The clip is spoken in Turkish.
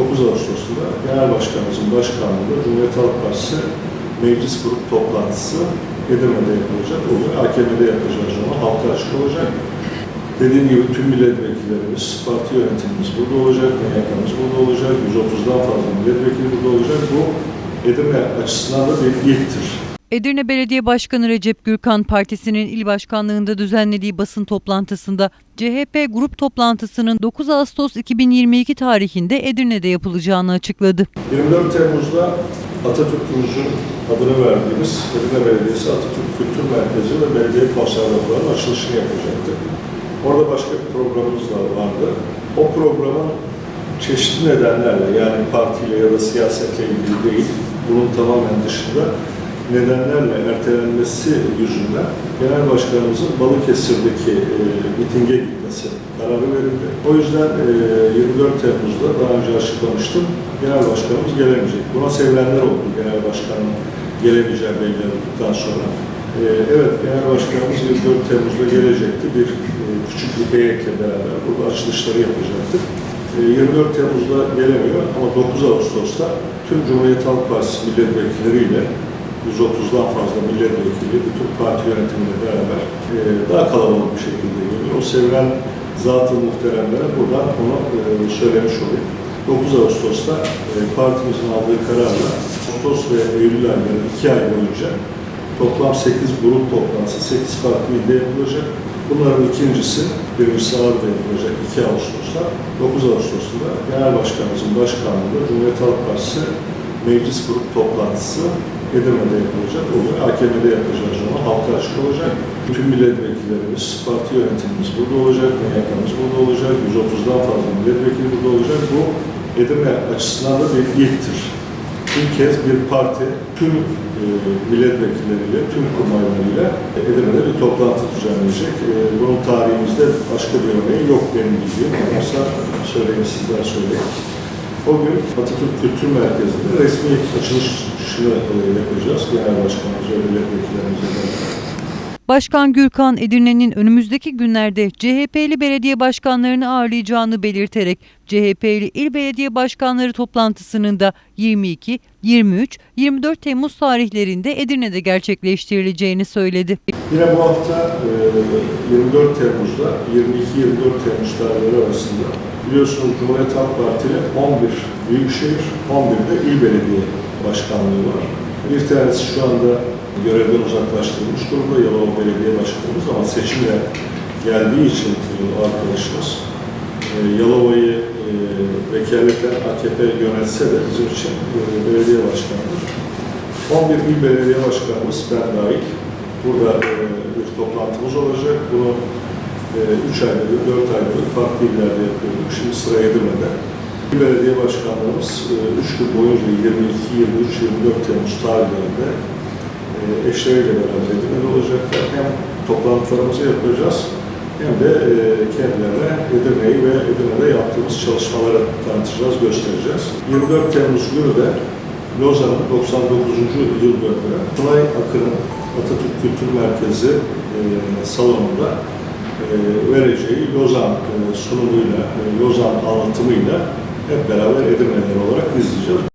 9 Ağustos'ta Genel Başkanımızın başkanlığında Cumhuriyet Halk Partisi Meclis Grup Toplantısı Edirne'de yapılacak. O gün AKM'de yapacağız onu. Halka açık olacak. Dediğim gibi tüm milletvekillerimiz, parti yönetimimiz burada olacak, MYK'mız burada olacak, 130'dan fazla milletvekili burada olacak. Bu Edirne açısından da bir ilktir. Edirne Belediye Başkanı Recep Gürkan Partisi'nin il başkanlığında düzenlediği basın toplantısında CHP grup toplantısının 9 Ağustos 2022 tarihinde Edirne'de yapılacağını açıkladı. 24 Temmuz'da Atatürk'ümüzün adını verdiğimiz Edirne Belediyesi Atatürk Kültür Merkezi ve Belediye Konservatuvarı'nın açılışını yapacaktık. Orada başka bir programımız da vardı. O programın çeşitli nedenlerle yani partiyle ya da siyasetle ilgili değil, bunun tamamen dışında nedenlerle ertelenmesi yüzünden Genel Başkanımızın Balıkesir'deki e, mitinge gitmesi kararı verildi. O yüzden e, 24 Temmuz'da daha önce açıklamıştım, Genel Başkanımız gelemeyecek. Buna sevinenler oldu Genel Başkanın gelemeyeceği belli olduktan sonra. E, evet, Genel Başkanımız 24 Temmuz'da gelecekti. Bir e, küçük bir heyekle beraber burada açılışları yapacaktık. E, 24 Temmuz'da gelemiyor ama 9 Ağustos'ta tüm Cumhuriyet Halk Partisi milletvekilleriyle 130'dan fazla milletvekili, bütün parti yönetimiyle beraber e, daha kalabalık bir şekilde geliyor. O sevilen zat-ı muhteremlere buradan onu e, söylemiş olayım. 9 Ağustos'ta e, partimizin aldığı kararla Ağustos ve Eylül ayları 2 ay boyunca toplam 8 grup toplantısı 8 farklı ilde yapılacak. Bunların ikincisi, birincisi Ağrı'da yapılacak 2 Ağustos'ta. 9 Ağustos'ta da Genel Başkanımızın başkanlığında Cumhuriyet Halk Partisi Meclis Grup Toplantısı Edirne'de yapılacak. O gün AKM'de yapacağız onu. Halka açık olacak. Bütün milletvekillerimiz, parti yönetimimiz burada olacak, MYK'mız burada olacak, 130'dan fazla milletvekili burada olacak. Bu Edirne açısından da bir ilktir. İlk kez bir parti tüm e, milletvekilleriyle, tüm kurmaylarıyla Edirne'de bir toplantı düzenleyecek. E, bunun tarihimizde başka bir örneği yok benim bildiğim. Varsa söyleyin sizler söyleyin. O gün Atatürk Kültür Merkezi'nde resmi açılışını yapacağız. Genel Başkanımız ve milletvekillerimize beraber. Başkan Gürkan Edirne'nin önümüzdeki günlerde CHP'li belediye başkanlarını ağırlayacağını belirterek CHP'li il belediye başkanları toplantısının da 22, 23, 24 Temmuz tarihlerinde Edirne'de gerçekleştirileceğini söyledi. Yine bu hafta e, 24 Temmuz'da 22-24 Temmuz tarihleri arasında biliyorsunuz Cumhuriyet Halk Partili 11 büyükşehir, 11 de il belediye başkanlığı var. Bir tanesi şu anda görevden uzaklaştırılmış durumda Yalova Belediye Başkanımız ama seçimle geldiği için o arkadaşımız e, Yalova'yı e, vekaleten AKP yönetse de bizim için e, belediye başkanıdır. 11 il belediye başkanımız ben dahil burada bir toplantımız olacak. Bunu 3 ayda bir, 4 ayda bir farklı illerde yapıyorduk. Şimdi sıra Edirne'de. Belediye başkanlarımız 3 gün boyunca 22, 23, 24 Temmuz tarihlerinde eşleriyle beraber Edirne'de olacaklar. Hem toplantılarımızı yapacağız hem de e, kendilerine Edirne'yi ve Edirne'de yaptığımız çalışmaları tanıtacağız, göstereceğiz. 24 Temmuz günü de Lozan'ın 99. yıl dönümü Tunay Akın'ın Atatürk Kültür Merkezi e, salonunda e, vereceği Lozan e, sunumuyla, e, Lozan anlatımıyla hep beraber Edirne'ler olarak izleyeceğiz.